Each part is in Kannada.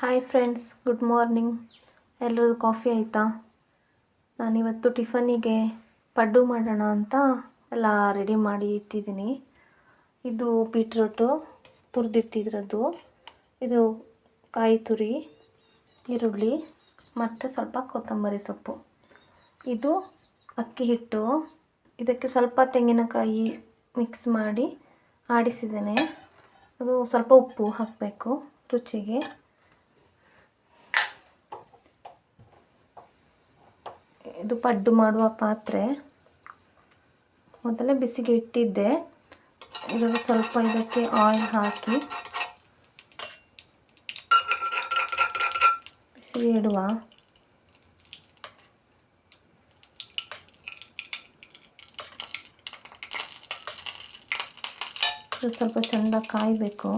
ಹಾಯ್ ಫ್ರೆಂಡ್ಸ್ ಗುಡ್ ಮಾರ್ನಿಂಗ್ ಎಲ್ಲರೂ ಕಾಫಿ ಆಯಿತಾ? ನಾನಿವತ್ತು ಟಿಫನಿಗೆ ಪಡ್ಡು ಮಾಡೋಣ ಅಂತ ಎಲ್ಲ ರೆಡಿ ಮಾಡಿ ಇಟ್ಟಿದ್ದೀನಿ. ಇದು ಬೀಟ್ರೂಟು ತುರಿದಿಟ್ಟಿದ್ರದ್ದು ಇದು ಕಾಯಿ ತುರಿ, ಈರುಳ್ಳಿ, ಮತ್ತು ಸ್ವಲ್ಪ ಕೊತ್ತಂಬರಿ ಸೊಪ್ಪು. ಇದು ಅಕ್ಕಿ ಹಿಟ್ಟು. ಇದಕ್ಕೆ ಸ್ವಲ್ಪ ತೆಂಗಿನಕಾಯಿ ಮಿಕ್ಸ್ ಮಾಡಿ ಆಡಿಸಿದ್ದೇನೆ. ಅದು ಸ್ವಲ್ಪ ಉಪ್ಪು ಹಾಕಬೇಕು ರುಚಿಗೆ. ಇದು ಪಡ್ಡು ಮಾಡುವ ಪಾತ್ರೆ. ಮೊದಲೇ ಬಿಸಿಗೆ ಇಟ್ಟಿದ್ದೆ. ಇವಾಗ ಸ್ವಲ್ಪ ಇದಕ್ಕೆ ಆಯಿಲ್ ಹಾಕಿ ಬಿಸಿಗೆ ಇಡುವ. ಸ್ವಲ್ಪ ಚೆಂದ ಕಾಯಬೇಕು.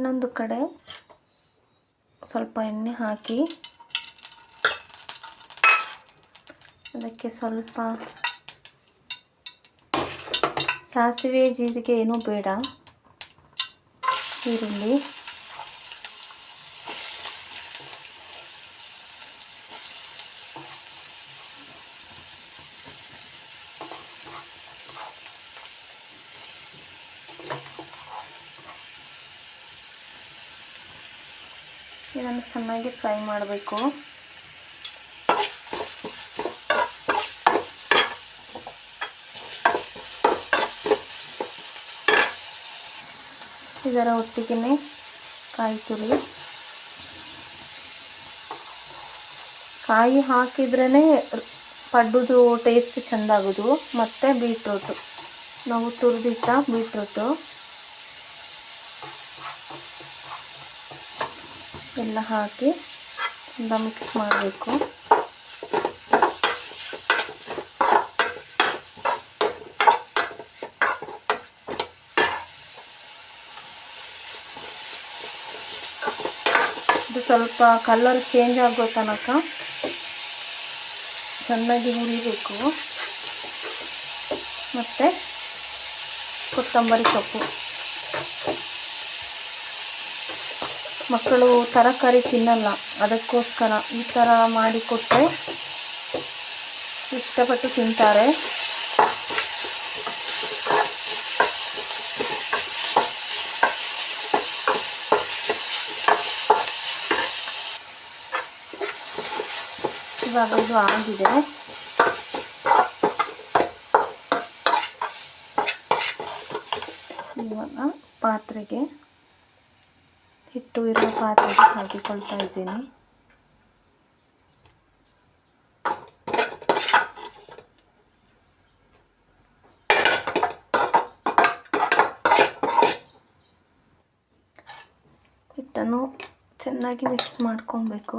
ಇನ್ನೊಂದು ಕಡೆ ಸ್ವಲ್ಪ ಎಣ್ಣೆ ಹಾಕಿ ಅದಕ್ಕೆ ಸ್ವಲ್ಪ ಸಾಸಿವೆ ಜೀರಿಗೆ ಏನೂ ಬೇಡ. ಈರುಳ್ಳಿ. ಇದನ್ನು ಚೆನ್ನಾಗಿ ಫ್ರೈ ಮಾಡಬೇಕು. ಇದರ ಒಟ್ಟಿಗೆ ಕಾಯಿ ತುರಿ. ಕಾಯಿ ಹಾಕಿದ್ರೇ ಪಡ್ಡುದು ಟೇಸ್ಟ್ ಚೆಂದಾಗೋದು, ಮತ್ತು ಬೀಟ್ರೂಟು ನಾವು ತುರಿದಿಟ್ಟ ಬೀಟ್ರೋಟು ಎಲ್ಲ ಹಾಕಿ ಚಂದ ಮಿಕ್ಸ್ ಮಾಡಬೇಕು. ಇದು ಸ್ವಲ್ಪ ಕಲರ್ ಚೇಂಜ್ ಆಗೋ ತನಕ ಚೆನ್ನಾಗಿ ಹುರಿಬೇಕು. ಮತ್ತು ಕೊತ್ತಂಬರಿ ಸೊಪ್ಪು. ಮಕ್ಕಳು ತರಕಾರಿ ತಿನ್ನಲ್ಲ. ಅದಕ್ಕೋಸ್ಕರ ಈ ಥರ ಮಾಡಿಕೊಟ್ಟರೆ ಇಷ್ಟಪಟ್ಟು ತಿಂತಾರೆ. ಇವಾಗ ಇದು ಆಗಿದೆ. ಇವಾಗ ಪಾತ್ರೆಗೆ ಹಿಟ್ಟು ಇರೋ ಪಾತ್ರೆಗೆ ಹಾಕಿಕೊಳ್ತಾ ಇದ್ದೀನಿ. ಹಿಟ್ಟನ್ನು ಚೆನ್ನಾಗಿ ಮಿಕ್ಸ್ ಮಾಡ್ಕೊಬೇಕು.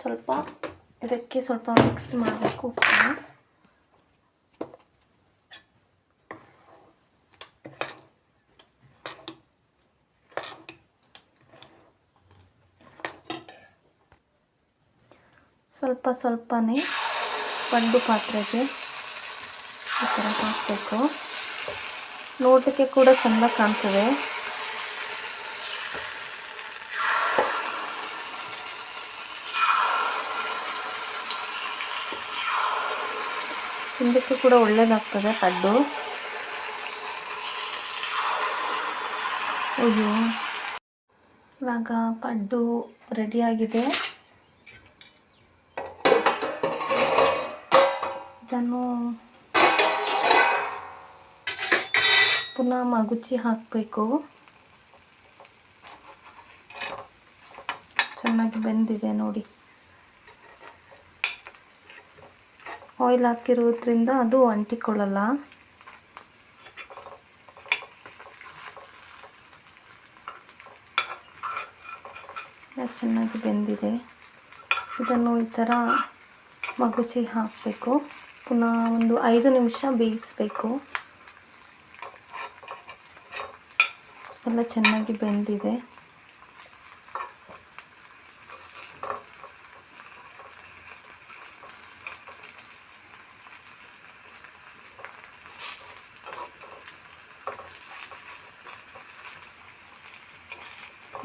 ಸ್ವಲ್ಪ ಇದಕ್ಕೆ ಸ್ವಲ್ಪ ಮಿಕ್ಸ್ ಮಾಡಬೇಕು ಉಪ್ಪನ್ನು. ಸ್ವಲ್ಪ ಸ್ವಲ್ಪನೇ ಪಂಡು ಪಾತ್ರೆಗೆ ಈ ಥರ ಹಾಕಬೇಕು. ನೋಟಕ್ಕೆ ಕೂಡ ಚೆಂದ ಕಾಣ್ತದೆ. ತಿನ್ನಲಿಕ್ಕೆ ಕೂಡ ಒಳ್ಳೇದಾಗ್ತದೆ ಪಡ್ಡು. ಅಯ್ಯೋ ಇವಾಗ ಪಡ್ಡು ರೆಡಿಯಾಗಿದೆ ಇದನ್ನು ಪುನಃ ಮಗುಚಿ ಹಾಕಬೇಕು. ಚೆನ್ನಾಗಿ ಬೆಂದಿದೆ ನೋಡಿ. ಆಯಿಲ್ ಹಾಕಿರೋದ್ರಿಂದ ಅದು ಅಂಟಿಕೊಳ್ಳಲ್ಲ. ಚೆನ್ನಾಗಿ ಬೆಂದಿದೆ. ಇದನ್ನು ಈ ಥರ ಮಗುಚಿ ಹಾಕಬೇಕು. ಪುನಃ ಒಂದು ಐದು ನಿಮಿಷ ಬೇಯಿಸಬೇಕು. ಎಲ್ಲ ಚೆನ್ನಾಗಿ ಬೆಂದಿದೆ.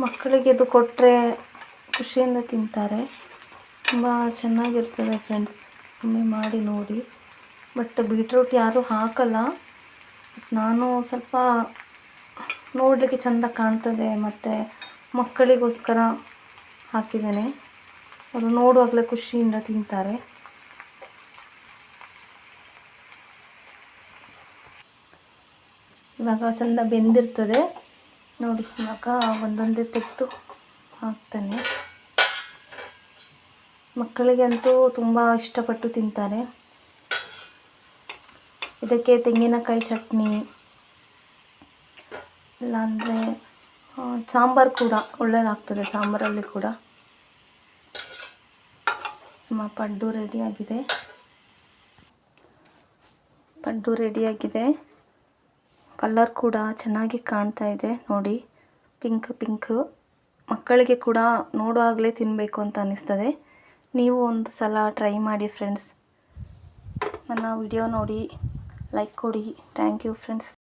ಮಕ್ಕಳಿಗೆ ಇದು ಕೊಟ್ಟರೆ ಖುಷಿಯಿಂದ ತಿಂತಾರೆ. ತುಂಬ ಚೆನ್ನಾಗಿರ್ತದೆ ಫ್ರೆಂಡ್ಸ್ ಒಮ್ಮೆ ಮಾಡಿ ನೋಡಿ. ಬಟ್ ಬೀಟ್ರೂಟ್ ಯಾರೂ ಹಾಕಲ್ಲ. ನಾನು ಸ್ವಲ್ಪ ನೋಡಲಿಕ್ಕೆ ಚೆಂದ ಕಾಣ್ತದೆ ಮತ್ತು ಮಕ್ಕಳಿಗೋಸ್ಕರ ಹಾಕಿದ್ದೇನೆ. ಅವರು ನೋಡುವಾಗಲೇ ಖುಷಿಯಿಂದ ತಿಂತಾರೆ. ಇವಾಗ ಚೆಂದ ಬೆಂದಿರ್ತದೆ. ನೋಡಿ, ಇವಾಗ ಒಂದೊಂದೇ ತೆಗೆದು ಹಾಕ್ತಾನೆ. ಮಕ್ಕಳಿಗಂತೂ ತುಂಬ ಇಷ್ಟಪಟ್ಟು ತಿಂತಾರೆ. ಇದಕ್ಕೆ ತೆಂಗಿನಕಾಯಿ ಚಟ್ನಿ, ಇಲ್ಲಾಂದರೆ ಸಾಂಬಾರು ಕೂಡ ಒಳ್ಳೆಯದಾಗ್ತದೆ ಸಾಂಬಾರಲ್ಲಿ ಕೂಡ. ನಮ್ಮ ಪಡ್ಡು ರೆಡಿಯಾಗಿದೆ ಪಡ್ಡು ರೆಡಿಯಾಗಿದೆ ಕಲರ್ ಕೂಡ ಚೆನ್ನಾಗಿ ಕಾಣ್ತಾ ಇದೆ ನೋಡಿ. Pink pink. ಮಕ್ಕಳಿಗೆ ಕೂಡ ನೋಡುವಾಗಲೇ ತಿನ್ನಬೇಕು ಅಂತ ಅನ್ನಿಸ್ತದೆ ನೀವು ಒಂದು ಸಲ ಟ್ರೈ ಮಾಡಿ ಫ್ರೆಂಡ್ಸ್. ನನ್ನ ವಿಡಿಯೋ ನೋಡಿ. ಲೈಕ್ ಕೊಡಿ. Thank you friends.